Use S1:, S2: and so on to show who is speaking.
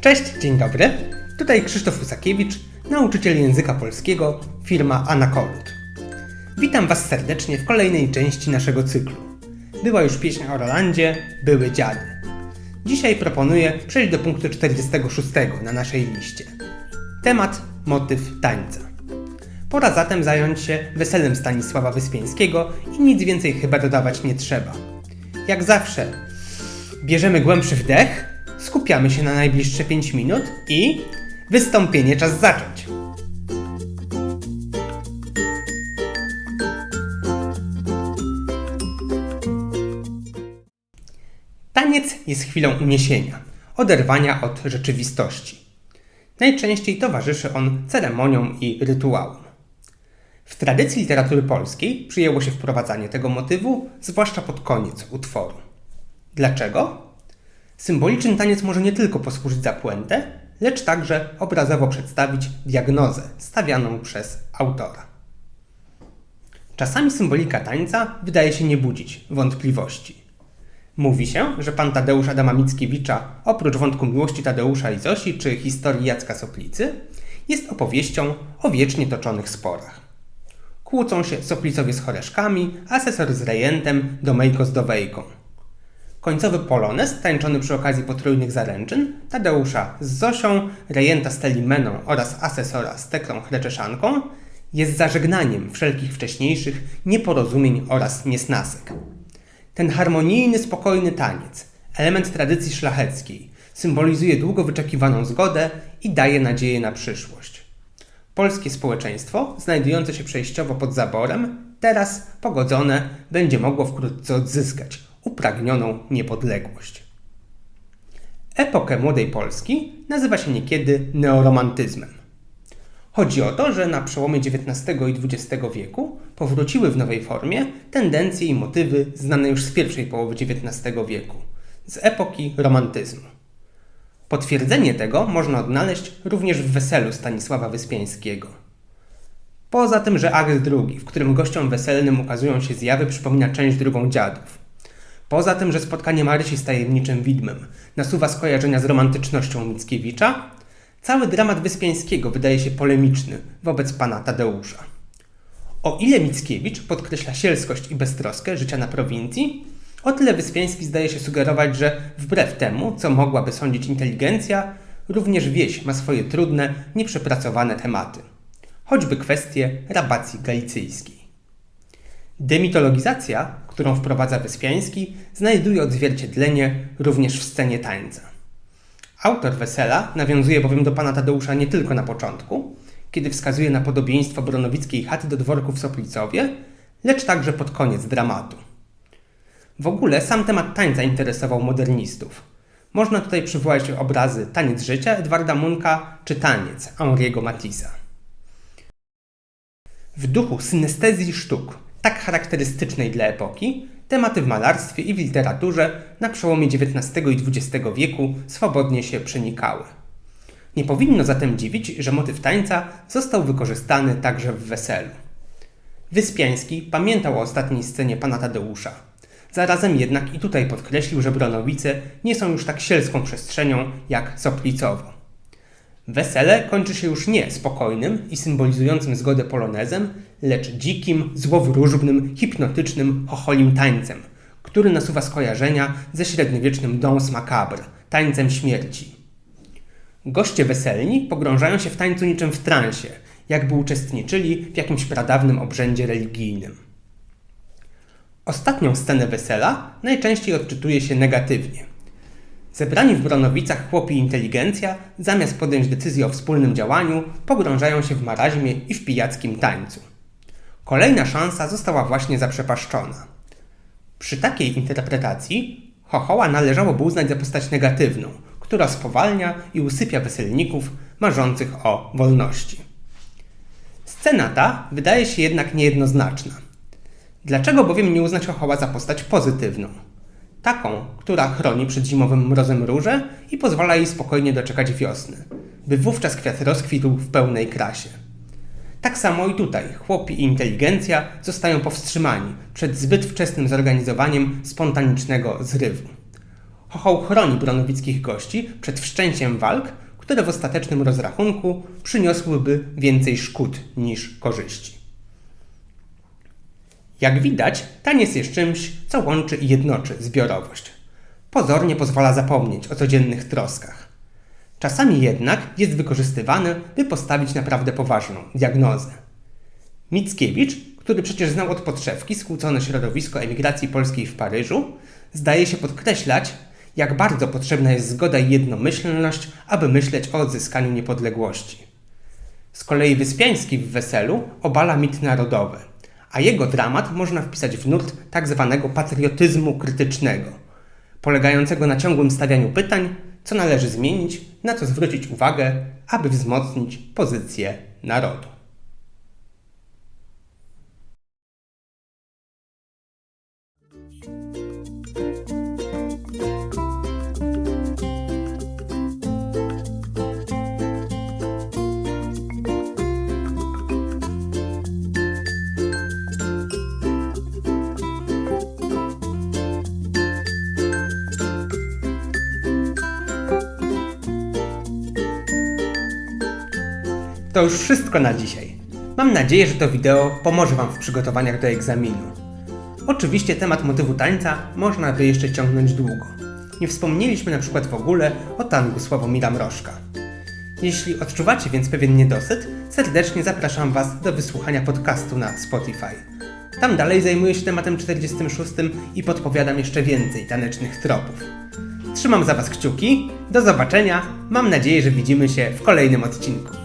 S1: Cześć, dzień dobry. Tutaj Krzysztof Usakiewicz, nauczyciel języka polskiego, firma Anakolut. Witam Was serdecznie w kolejnej części naszego cyklu. Była już pieśń o Rolandzie, były dziady. Dzisiaj proponuję przejść do punktu 46 na naszej liście. Temat motyw tańca. Pora zatem zająć się weselem Stanisława Wyspiańskiego i nic więcej chyba dodawać nie trzeba. Jak zawsze, bierzemy głębszy wdech, skupiamy się na najbliższe 5 minut i wystąpienie czas zacząć. Taniec jest chwilą uniesienia, oderwania od rzeczywistości. Najczęściej towarzyszy on ceremoniom i rytuałom. W tradycji literatury polskiej przyjęło się wprowadzanie tego motywu, zwłaszcza pod koniec utworu. Dlaczego? Symboliczny taniec może nie tylko posłużyć za puentę, lecz także obrazowo przedstawić diagnozę stawianą przez autora. Czasami symbolika tańca wydaje się nie budzić wątpliwości. Mówi się, że pan Tadeusz Adama Mickiewicza, oprócz wątku miłości Tadeusza i Zosi czy historii Jacka Soplicy, jest opowieścią o wiecznie toczonych sporach. Kłócą się Soplicowie z Choreszkami, asesor z rejentem, Domejko z Dowejką. Końcowy polonez, tańczony przy okazji potrójnych zaręczyn, Tadeusza z Zosią, rejenta z Telimeną oraz asesora z Teklą Chreczeszanką, jest zażegnaniem wszelkich wcześniejszych nieporozumień oraz niesnasek. Ten harmonijny, spokojny taniec, element tradycji szlacheckiej, symbolizuje długo wyczekiwaną zgodę i daje nadzieję na przyszłość. Polskie społeczeństwo, znajdujące się przejściowo pod zaborem, teraz pogodzone będzie mogło wkrótce odzyskać upragnioną niepodległość. Epokę młodej Polski nazywa się niekiedy neoromantyzmem. Chodzi o to, że na przełomie XIX i XX wieku powróciły w nowej formie tendencje i motywy znane już z pierwszej połowy XIX wieku, z epoki romantyzmu. Potwierdzenie tego można odnaleźć również w weselu Stanisława Wyspiańskiego. Poza tym, że akt drugi, w którym gościom weselnym ukazują się zjawy, przypomina część drugą dziadów. Poza tym, że spotkanie Marysi z tajemniczym widmem nasuwa skojarzenia z romantycznością Mickiewicza, cały dramat Wyspiańskiego wydaje się polemiczny wobec pana Tadeusza. O ile Mickiewicz podkreśla sielskość i beztroskę życia na prowincji, o tyle Wyspiański zdaje się sugerować, że wbrew temu, co mogłaby sądzić inteligencja, również wieś ma swoje trudne, nieprzepracowane tematy. Choćby kwestie rabacji galicyjskiej. Demitologizacja, którą wprowadza Wyspiański, znajduje odzwierciedlenie również w scenie tańca. Autor Wesela nawiązuje bowiem do pana Tadeusza nie tylko na początku, kiedy wskazuje na podobieństwo bronowickiej chaty do dworku w Soplicowie, lecz także pod koniec dramatu. W ogóle sam temat tańca interesował modernistów. Można tutaj przywołać obrazy Taniec życia Edwarda Munka czy Taniec Henri'ego Matissa. W duchu synestezji sztuk, tak charakterystycznej dla epoki, tematy w malarstwie i w literaturze na przełomie XIX i XX wieku swobodnie się przenikały. Nie powinno zatem dziwić, że motyw tańca został wykorzystany także w weselu. Wyspiański pamiętał o ostatniej scenie pana Tadeusza. Zarazem jednak i tutaj podkreślił, że Bronowice nie są już tak sielską przestrzenią jak Soplicowo. Wesele kończy się już nie spokojnym i symbolizującym zgodę polonezem, lecz dzikim, złowróżbnym, hipnotycznym, chocholim tańcem, który nasuwa skojarzenia ze średniowiecznym Dons Macabre, tańcem śmierci. Goście weselni pogrążają się w tańcu niczym w transie, jakby uczestniczyli w jakimś pradawnym obrzędzie religijnym. Ostatnią scenę wesela najczęściej odczytuje się negatywnie. Zebrani w Bronowicach chłopi inteligencja, zamiast podjąć decyzję o wspólnym działaniu, pogrążają się w maraźmie i w pijackim tańcu. Kolejna szansa została właśnie zaprzepaszczona. Przy takiej interpretacji Chochoła należałoby uznać za postać negatywną, która spowalnia i usypia weselników marzących o wolności. Scena ta wydaje się jednak niejednoznaczna. Dlaczego bowiem nie uznać Chochoła za postać pozytywną? Taką, która chroni przed zimowym mrozem róże i pozwala jej spokojnie doczekać wiosny, by wówczas kwiat rozkwitł w pełnej krasie. Tak samo i tutaj chłopi i inteligencja zostają powstrzymani przed zbyt wczesnym zorganizowaniem spontanicznego zrywu. Chochoł chroni bronowickich gości przed wszczęciem walk, które w ostatecznym rozrachunku przyniosłyby więcej szkód niż korzyści. Jak widać, taniec jest czymś, co łączy i jednoczy zbiorowość. Pozornie pozwala zapomnieć o codziennych troskach. Czasami jednak jest wykorzystywany, by postawić naprawdę poważną diagnozę. Mickiewicz, który przecież znał od podszewki skłócone środowisko emigracji polskiej w Paryżu, zdaje się podkreślać, jak bardzo potrzebna jest zgoda i jednomyślność, aby myśleć o odzyskaniu niepodległości. Z kolei Wyspiański w Weselu obala mit narodowy, a jego dramat można wpisać w nurt tak zwanego patriotyzmu krytycznego, polegającego na ciągłym stawianiu pytań, co należy zmienić, na co zwrócić uwagę, aby wzmocnić pozycję narodu. To już wszystko na dzisiaj. Mam nadzieję, że to wideo pomoże Wam w przygotowaniach do egzaminu. Oczywiście temat motywu tańca można by jeszcze ciągnąć długo. Nie wspomnieliśmy na przykład w ogóle o tangu Sławomira Mrożka. Jeśli odczuwacie więc pewien niedosyt, serdecznie zapraszam Was do wysłuchania podcastu na Spotify. Tam dalej zajmuję się tematem 46 i podpowiadam jeszcze więcej tanecznych tropów. Trzymam za Was kciuki, do zobaczenia, mam nadzieję, że widzimy się w kolejnym odcinku.